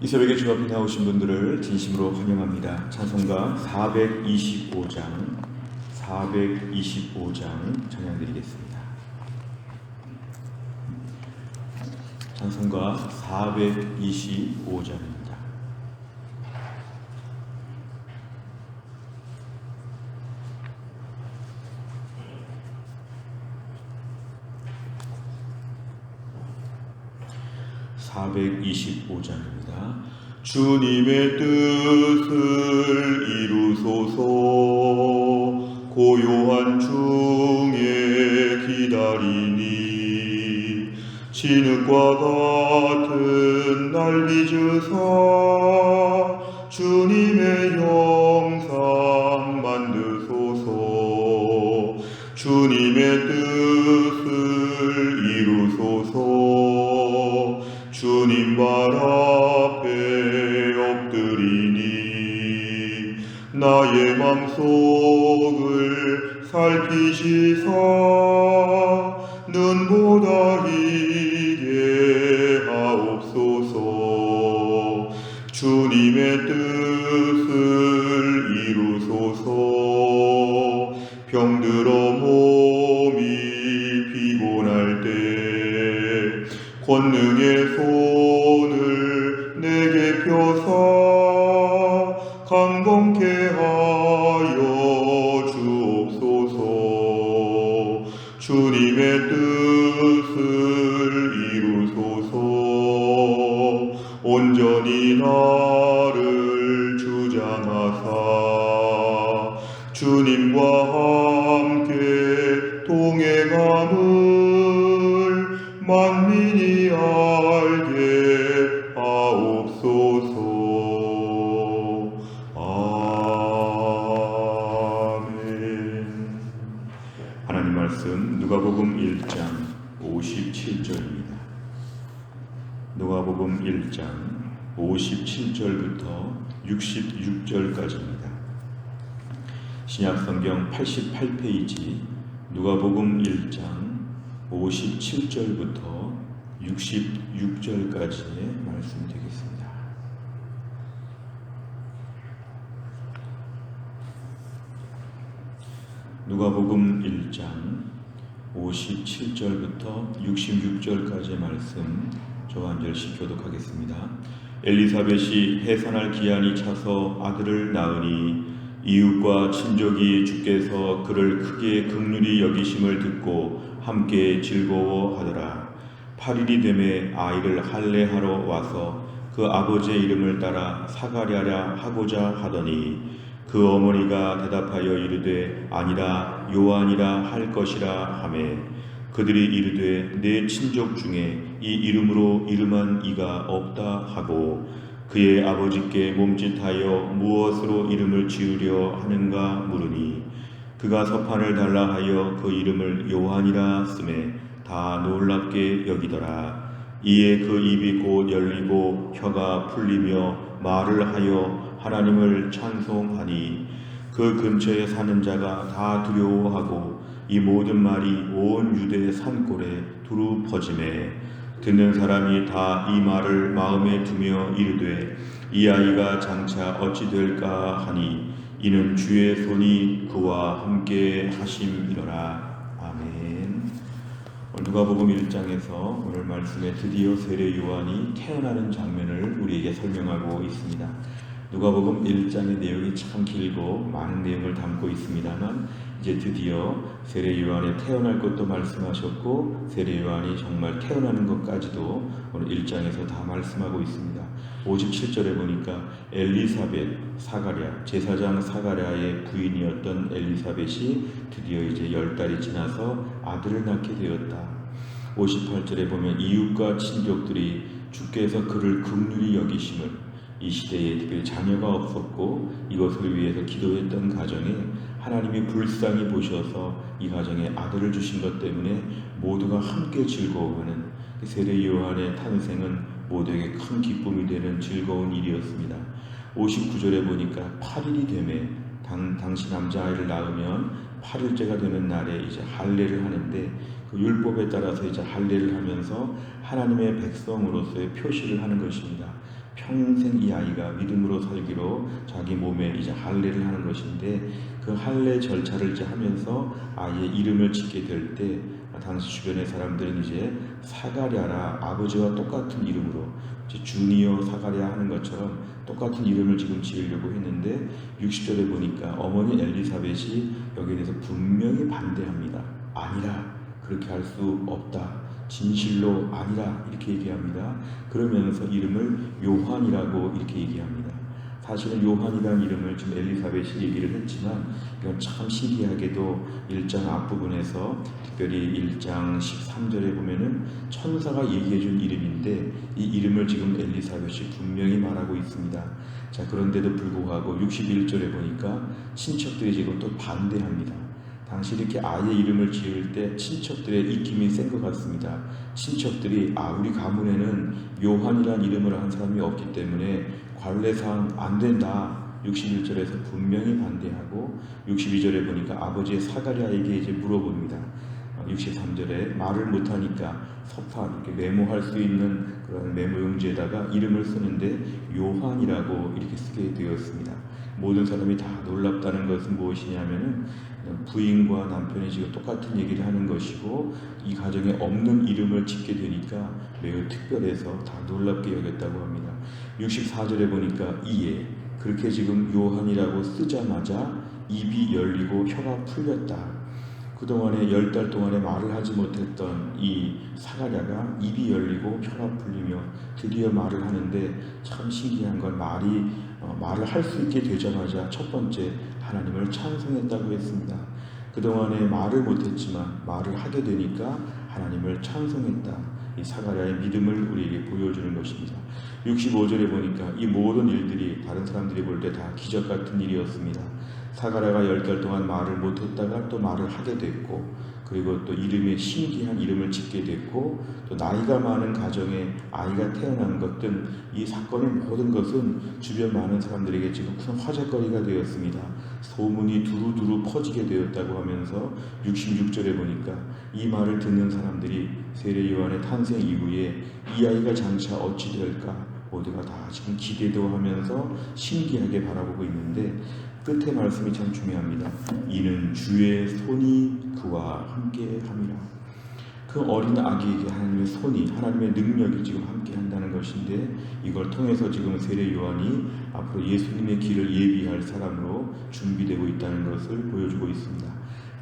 이 새벽에 주 앞에 나오신 분들을 진심으로 환영합니다. 찬송가 425장, 425장 찬양드리겠습니다. 찬송가 425장입니다. (425장입니다) 주님의 뜻을 이루소서. 고요한 중에 기다리니 진흙과 같은 날 빚으사 속을 살피시사 눈보다 이게 하옵소서. 주님의 뜻 주 누가복음 1장 57절부터 66절까지입니다. 신약 성경 88페이지 누가복음 1장 57절부터 66절까지의 말씀 되겠습니다. 누가복음 1장 57절부터 66절까지의 말씀 저한 절씩 교독하겠습니다. 엘리사벳이 해산할 기한이 차서 아들을 낳으니 이웃과 친족이 주께서 그를 크게 극률히 여기심을 듣고 함께 즐거워하더라. 8일이 되매 아이를 할례하러 와서 그 아버지의 이름을 따라 사가랴라 하고자 하더니 그 어머니가 대답하여 이르되 아니라 요한이라 할 것이라 하매 그들이 이르되 내 친족 중에 이 이름으로 이름한 이가 없다 하고 그의 아버지께 몸짓하여 무엇으로 이름을 지으려 하는가 물으니 그가 서판을 달라 하여 그 이름을 요한이라 쓰매 다 놀랍게 여기더라. 이에 그 입이 곧 열리고 혀가 풀리며 말을 하여 하나님을 찬송하니 그 근처에 사는 자가 다 두려워하고 이 모든 말이 온 유대 산골에 두루 퍼짐에 듣는 사람이 다 이 말을 마음에 두며 이르되 이 아이가 장차 어찌 될까 하니 이는 주의 손이 그와 함께 하심이로라 아멘. 누가복음 1장에서 오늘 말씀에 드디어 세례 요한이 태어나는 장면을 우리에게 설명하고 있습니다. 누가복음 1장의 내용이 참 길고 많은 내용을 담고 있습니다만 이제 드디어 세례 요한이 태어날 것도 말씀하셨고 세례 요한이 정말 태어나는 것까지도 오늘 1장에서 다 말씀하고 있습니다. 57절에 보니까 엘리사벳 사가랴 제사장 사가랴의 부인이었던 엘리사벳이 드디어 이제 열 달이 지나서 아들을 낳게 되었다. 58절에 보면 이웃과 친족들이 주께서 그를 긍휼히 여기심을 이 시대에 특별히 자녀가 없었고 이것을 위해서 기도했던 가정에 하나님이 불쌍히 보셔서 이 가정에 아들을 주신 것 때문에 모두가 함께 즐거워하는 세례 요한의 탄생은 모두에게 큰 기쁨이 되는 즐거운 일이었습니다. 59절에 보니까 8일이 되매 당, 당시 남자아이를 낳으면 8일째가 되는 날에 이제 할례를 하는데 그 율법에 따라서 이제 할례를 하면서 하나님의 백성으로서의 표시를 하는 것입니다. 평생 이 아이가 믿음으로 살기로 자기 몸에 이제 할례를 하는 것인데 그 할례 절차를 이제 하면서 아이의 이름을 짓게 될 때 당시 주변의 사람들은 이제 사가랴라 아버지와 똑같은 이름으로 이제 주니어 사가랴 하는 것처럼 똑같은 이름을 지금 지으려고 했는데 60절에 보니까 어머니 엘리사벳이 여기에 대해서 분명히 반대합니다. 아니라 그렇게 할 수 없다. 진실로 아니라 이렇게 얘기합니다. 그러면서 이름을 요한이라고 이렇게 얘기합니다. 사실은 요한이라는 이름을 지금 엘리사벳이 얘기를 했지만 이건 참 신기하게도 1장 앞부분에서 특별히 1장 13절에 보면은 천사가 얘기해 준 이름인데 이 이름을 지금 엘리사벳이 분명히 말하고 있습니다. 자, 그런데도 불구하고 61절에 보니까 친척들이 지금 또 반대합니다. 당시 이렇게 아이의 이름을 지을 때 친척들의 입김이 센 것 같습니다. 친척들이 아 우리 가문에는 요한이란 이름을 한 사람이 없기 때문에 관례상 안 된다. 61절에서 분명히 반대하고 62절에 보니까 아버지의 사가랴에게 이제 물어봅니다. 63절에 말을 못하니까 서판 이렇게 메모할 수 있는 그런 메모용지에다가 이름을 쓰는데 요한이라고 이렇게 쓰게 되었습니다. 모든 사람이 다 놀랍다는 것은 무엇이냐면은 부인과 남편이 지금 똑같은 얘기를 하는 것이고 이 가정에 없는 이름을 짓게 되니까 매우 특별해서 다 놀랍게 여겼다고 합니다. 64절에 보니까 이에 그렇게 지금 요한이라고 쓰자마자 입이 열리고 혀가 풀렸다. 그동안에 열 달 동안에 말을 하지 못했던 이 사가랴가 입이 열리고 혀가 풀리며 드디어 말을 하는데 참 신기한 건 말이 어, 말을 할 수 있게 되자마자 첫 번째 하나님을 찬송했다고 했습니다. 그동안에 말을 못했지만 말을 하게 되니까 하나님을 찬송했다. 이 사가랴의 믿음을 우리에게 보여주는 것입니다. 65절에 보니까 이 모든 일들이 다른 사람들이 볼 때 다 기적 같은 일이었습니다. 사가랴가 열달 동안 말을 못했다가 또 말을 하게 됐고 그리고 또 이름에 신기한 이름을 짓게 됐고 또 나이가 많은 가정에 아이가 태어난 것 등 이 사건의 모든 것은 주변 많은 사람들에게 지금 큰 화제거리가 되었습니다. 소문이 두루두루 퍼지게 되었다고 하면서 66절에 보니까 이 말을 듣는 사람들이 세례 요한의 탄생 이후에 이 아이가 장차 어찌 될까 모두가 다 지금 기대도 하면서 신기하게 바라보고 있는데 끝에 말씀이 참 중요합니다. 이는 주의 손이 그와 함께 함이라. 그 어린 아기에게 하나님의 손이 하나님의 능력이 지금 함께 한다는 것인데 이걸 통해서 지금 세례 요한이 앞으로 예수님의 길을 예비할 사람으로 준비되고 있다는 것을 보여주고 있습니다.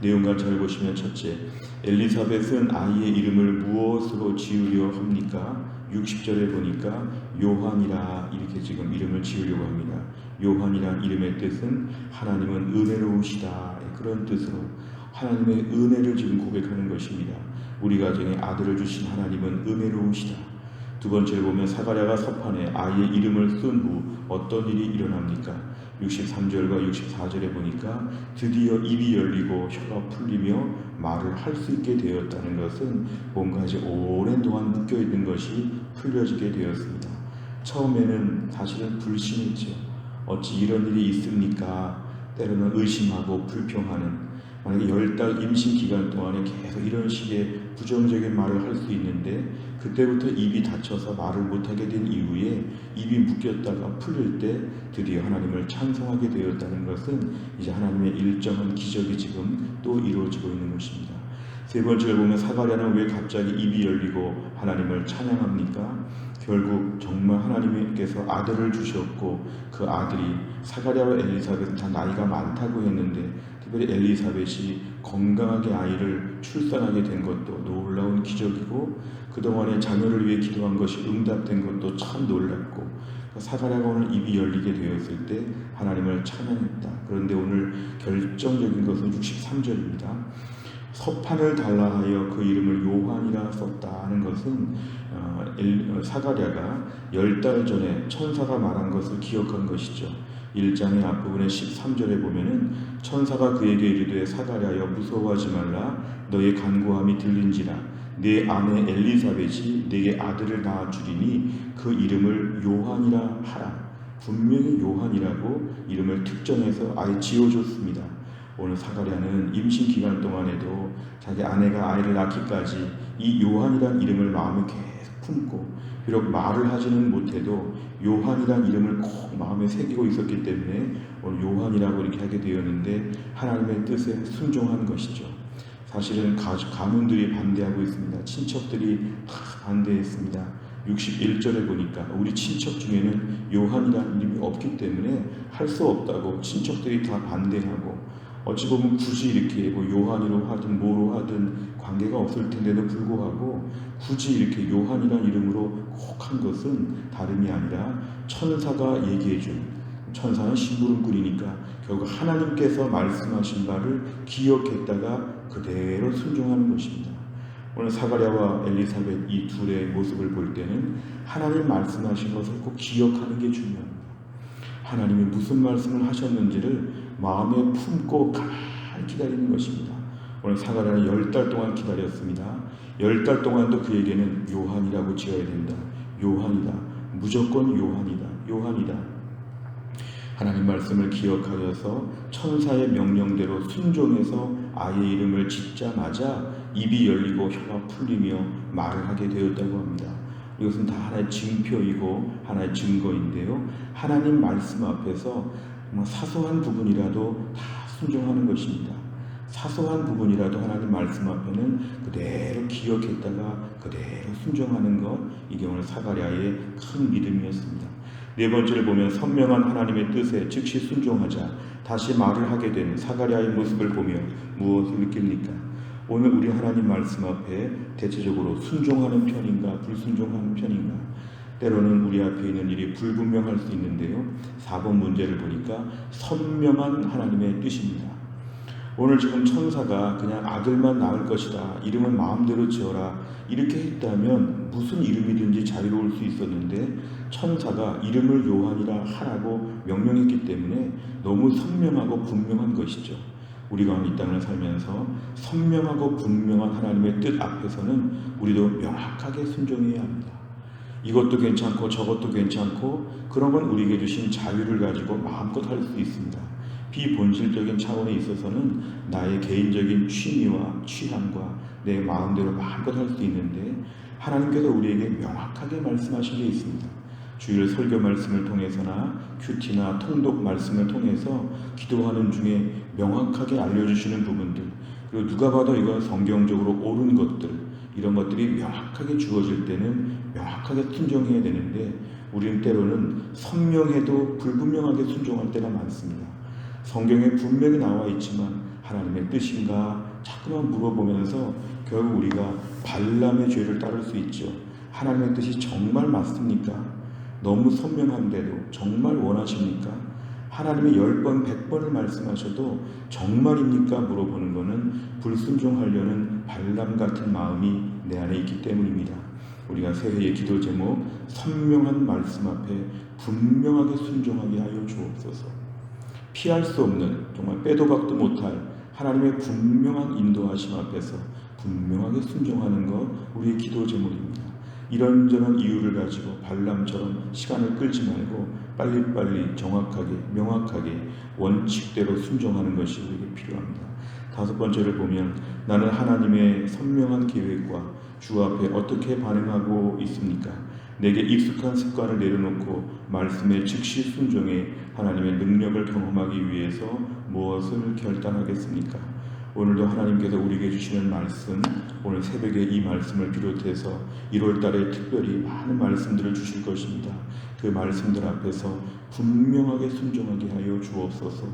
내용을 잘 보시면 첫째, 엘리사벳은 아이의 이름을 무엇으로 지으려 합니까? 60절에 보니까 요한이라 이렇게 지금 이름을 지으려고 합니다. 요한이란 이름의 뜻은 하나님은 은혜로우시다 그런 뜻으로 하나님의 은혜를 지금 고백하는 것입니다. 우리 가정에 아들을 주신 하나님은 은혜로우시다. 두 번째를 보면 사가랴가 서판에 아이의 이름을 쓴 후 어떤 일이 일어납니까? 63절과 64절에 보니까 드디어 입이 열리고 혀가 풀리며 말을 할 수 있게 되었다는 것은 뭔가 이제 오랜 동안 묶여 있는 것이 풀려지게 되었습니다. 처음에는 사실은 불신했죠. 어찌 이런 일이 있습니까? 때로는 의심하고 불평하는 만약에 열 달 임신 기간 동안에 계속 이런 식의 부정적인 말을 할 수 있는데 그때부터 입이 닫혀서 말을 못하게 된 이후에 입이 묶였다가 풀릴 때 드디어 하나님을 찬송하게 되었다는 것은 이제 하나님의 일정한 기적이 지금 또 이루어지고 있는 것입니다. 세 번째를 보면 사가랴는 왜 갑자기 입이 열리고 하나님을 찬양합니까? 결국 정말 하나님께서 아들을 주셨고 그 아들이 사가랴와 엘리사벳은 다 나이가 많다고 했는데 특별히 엘리사벳이 건강하게 아이를 출산하게 된 것도 놀라운 기적이고 그동안에 자녀를 위해 기도한 것이 응답된 것도 참 놀랍고 사가랴가 오늘 입이 열리게 되었을 때 하나님을 찬양했다. 그런데 오늘 결정적인 것은 63절입니다. 서판을 달라 하여 그 이름을 요한이라 썼다는 것은 어, 사가랴가 열 달 전에 천사가 말한 것을 기억한 것이죠. 1장의 앞부분의 13절에 보면은 천사가 그에게 이르되 사가랴여 무서워하지 말라 너의 간구함이 들린지라 내 아내 엘리사벳이 내게 아들을 낳아 주리니 그 이름을 요한이라 하라 분명히 요한이라고 이름을 특정해서 아예 지어줬습니다. 오늘 사가랴는 임신 기간 동안에도 자기 아내가 아이를 낳기까지 이 요한이란 이름을 마음에 계속 품고 비록 말을 하지는 못해도 요한이란 이름을 꼭 마음에 새기고 있었기 때문에 오늘 요한이라고 이렇게 하게 되었는데 하나님의 뜻에 순종한 것이죠. 사실은 가, 가문들이 반대하고 있습니다. 친척들이 다 반대했습니다. 61절에 보니까 우리 친척 중에는 요한이라는 이름이 없기 때문에 할 수 없다고 친척들이 다 반대하고 어찌 보면 굳이 이렇게 뭐 요한이로 하든 뭐로 하든 관계가 없을 텐데도 불구하고 굳이 이렇게 요한이라는 이름으로 꼭 한 것은 다름이 아니라 천사가 얘기해준 천사는 심부름꾼이니까 결국 하나님께서 말씀하신 바를 기억했다가 그대로 순종하는 것입니다. 오늘 사가랴와 엘리사벳 이 둘의 모습을 볼 때는 하나님 말씀하신 것을 꼭 기억하는 게 중요합니다. 하나님이 무슨 말씀을 하셨는지를 마음에 품고 가만히 기다리는 것입니다. 오늘 사가랴는 열 달 동안 기다렸습니다. 열 달 동안도 그에게는 요한이라고 지어야 된다. 요한이다. 무조건 요한이다. 요한이다. 하나님 말씀을 기억하여서 천사의 명령대로 순종해서 아이의 이름을 짓자마자 입이 열리고 혀가 풀리며 말을 하게 되었다고 합니다. 이것은 다 하나의 증표이고 하나의 증거인데요. 하나님 말씀 앞에서 뭐 사소한 부분이라도 다 순종하는 것입니다. 사소한 부분이라도 하나님 말씀 앞에는 그대로 기억했다가 그대로 순종하는 것 이게 오늘 사가랴의 큰 믿음이었습니다. 네 번째를 보면 선명한 하나님의 뜻에 즉시 순종하자 다시 말을 하게 되는 사가랴의 모습을 보며 무엇을 느낍니까? 오늘 우리 하나님 말씀 앞에 대체적으로 순종하는 편인가 불순종하는 편인가 때로는 우리 앞에 있는 일이 불분명할 수 있는데요. 4번 문제를 보니까 선명한 하나님의 뜻입니다. 오늘 지금 천사가 그냥 아들만 낳을 것이다. 이름은 마음대로 지어라. 이렇게 했다면 무슨 이름이든지 자유로울 수 있었는데 천사가 이름을 요한이라 하라고 명령했기 때문에 너무 선명하고 분명한 것이죠. 우리가 이 땅을 살면서 선명하고 분명한 하나님의 뜻 앞에서는 우리도 명확하게 순종해야 합니다. 이것도 괜찮고 저것도 괜찮고 그런 건 우리에게 주신 자유를 가지고 마음껏 할 수 있습니다. 비본질적인 차원에 있어서는 나의 개인적인 취미와 취향과 내 마음대로 마음껏 할 수 있는데 하나님께서 우리에게 명확하게 말씀하신 게 있습니다. 주일 설교 말씀을 통해서나 큐티나 통독 말씀을 통해서 기도하는 중에 명확하게 알려주시는 부분들 그리고 누가 봐도 이건 성경적으로 옳은 것들 이런 것들이 명확하게 주어질 때는 명확하게 순종해야 되는데 우리는 때로는 선명해도 불분명하게 순종할 때가 많습니다. 성경에 분명히 나와 있지만 하나님의 뜻인가 자꾸만 물어보면서 결국 우리가 발람의 죄를 따를 수 있죠. 하나님의 뜻이 정말 맞습니까? 너무 선명한데도 정말 원하십니까? 하나님이 열 번, 백 번을 말씀하셔도 정말입니까? 물어보는 것은 불순종하려는 발람 같은 마음이 내 안에 있기 때문입니다. 우리가 새해의 기도 제목 선명한 말씀 앞에 분명하게 순종하게 하여 주옵소서. 피할 수 없는 정말 빼도 박도 못할 하나님의 분명한 인도하심 앞에서 분명하게 순종하는 것 우리의 기도 제목입니다. 이런저런 이유를 가지고 발람처럼 시간을 끌지 말고 빨리빨리 정확하게 명확하게 원칙대로 순종하는 것이 우리에게 필요합니다. 다섯 번째를 보면 나는 하나님의 선명한 계획과 주 앞에 어떻게 반응하고 있습니까? 내게 익숙한 습관을 내려놓고 말씀에 즉시 순종해 하나님의 능력을 경험하기 위해서 무엇을 결단하겠습니까? 오늘도 하나님께서 우리에게 주시는 말씀, 오늘 새벽에 이 말씀을 비롯해서 1월 달에 특별히 많은 말씀들을 주실 것입니다. 그 말씀들 앞에서 분명하게 순종하게 하여 주옵소서.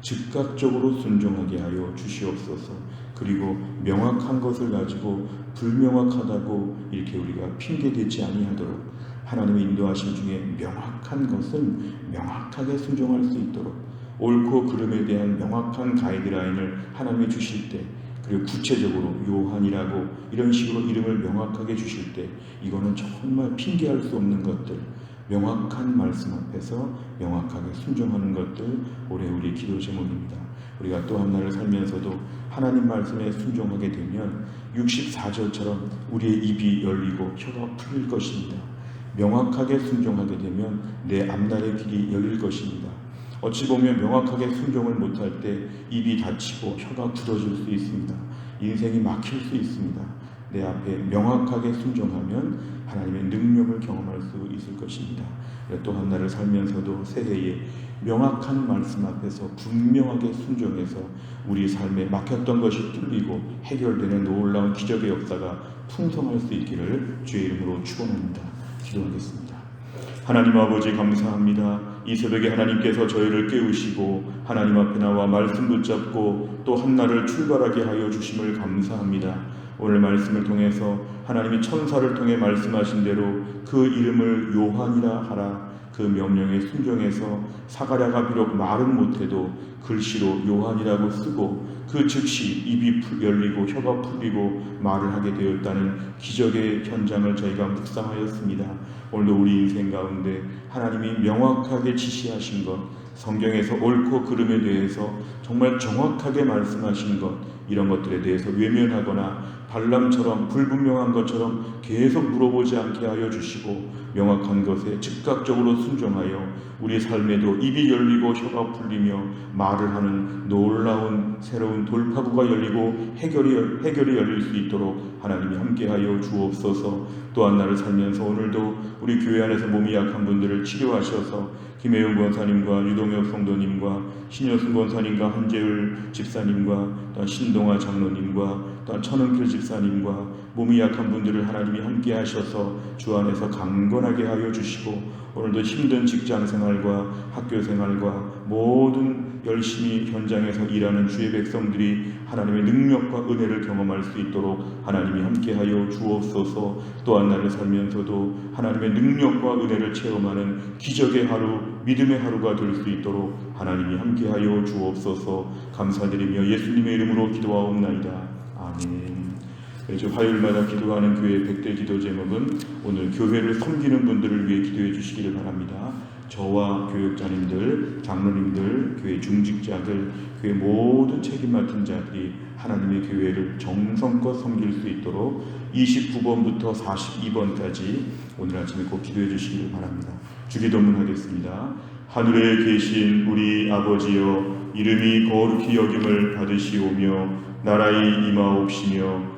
즉각적으로 순종하게 하여 주시옵소서. 그리고 명확한 것을 가지고 불명확하다고 이렇게 우리가 핑계대지 아니하도록 하나님의 인도하심 중에 명확한 것은 명확하게 순종할 수 있도록 옳고 그름에 대한 명확한 가이드라인을 하나님이 주실 때 그리고 구체적으로 요한이라고 이런 식으로 이름을 명확하게 주실 때 이거는 정말 핑계할 수 없는 것들 명확한 말씀 앞에서 명확하게 순종하는 것들 올해 우리 기도 제목입니다. 우리가 또 한 날을 살면서도 하나님 말씀에 순종하게 되면 64절처럼 우리의 입이 열리고 혀가 풀릴 것입니다. 명확하게 순종하게 되면 내 앞날의 길이 열릴 것입니다. 어찌 보면 명확하게 순종을 못할 때 입이 닫히고 혀가 굳어질 수 있습니다. 인생이 막힐 수 있습니다. 내 앞에 명확하게 순종하면 하나님의 능력을 경험할 수 있을 것입니다. 또한 나를 살면서도 새해에 명확한 말씀 앞에서 분명하게 순종해서 우리 삶에 막혔던 것이 뚫리고 해결되는 놀라운 기적의 역사가 풍성할 수 있기를 주의 이름으로 축원합니다. 기도하겠습니다. 하나님 아버지 감사합니다. 이 새벽에 하나님께서 저희를 깨우시고 하나님 앞에 나와 말씀 붙잡고 또 한날을 출발하게 하여 주심을 감사합니다. 오늘 말씀을 통해서 하나님이 천사를 통해 말씀하신 대로 그 이름을 요한이라 하라 그 명령에 순종해서 사가랴가 비록 말은 못해도 글씨로 요한이라고 쓰고 그 즉시 입이 풀- 열리고 혀가 풀리고 말을 하게 되었다는 기적의 현장을 저희가 묵상하였습니다. 오늘도 우리 인생 가운데 하나님이 명확하게 지시하신 것, 성경에서 옳고 그름에 대해서 정말 정확하게 말씀하신 것, 이런 것들에 대해서 외면하거나 발람처럼 불분명한 것처럼 계속 물어보지 않게 하여 주시고 명확한 것에 즉각적으로 순종하여 우리 삶에도 입이 열리고 혀가 풀리며 말을 하는 놀라운 새로운 돌파구가 열리고 해결이 열- 해결이 열릴 수 있도록 하나님이 함께하여 주옵소서. 또한 나를 살면서 오늘도 우리 교회 안에서 몸이 약한 분들을 치료하셔서 김혜영 권사님과 유동혁 성도님과 신여순 권사님과 한재울 집사님과 또 신동아 장로님과 또 천은길 집사님과 몸이 약한 분들을 하나님이 함께 하셔서 주 안에서 강건하게 하여 주시고 오늘도 힘든 직장 생활과 학교 생활과 모든 열심히 현장에서 일하는 주의 백성들이 하나님의 능력과 은혜를 경험할 수 있도록 하나님이 함께 하여 주옵소서. 또한 나를 살면서도 하나님의 능력과 은혜를 체험하는 기적의 하루 믿음의 하루가 될 수 있도록 하나님이 함께 하여 주옵소서. 감사드리며 예수님의 이름으로 기도하옵나이다. 아멘. 이제 화요일마다 기도하는 교회 백대 기도 제목은 오늘 교회를 섬기는 분들을 위해 기도해 주시기를 바랍니다. 저와 교육자님들, 장로님들, 교회 중직자들, 교회 모든 책임 맡은 자들이 하나님의 교회를 정성껏 섬길 수 있도록 29번부터 42번까지 오늘 아침에 꼭 기도해 주시기를 바랍니다. 주기도문 하겠습니다. 하늘에 계신 우리 아버지여 이름이 거룩히 여김을 받으시오며 나라의 임하옵시며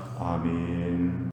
아멘.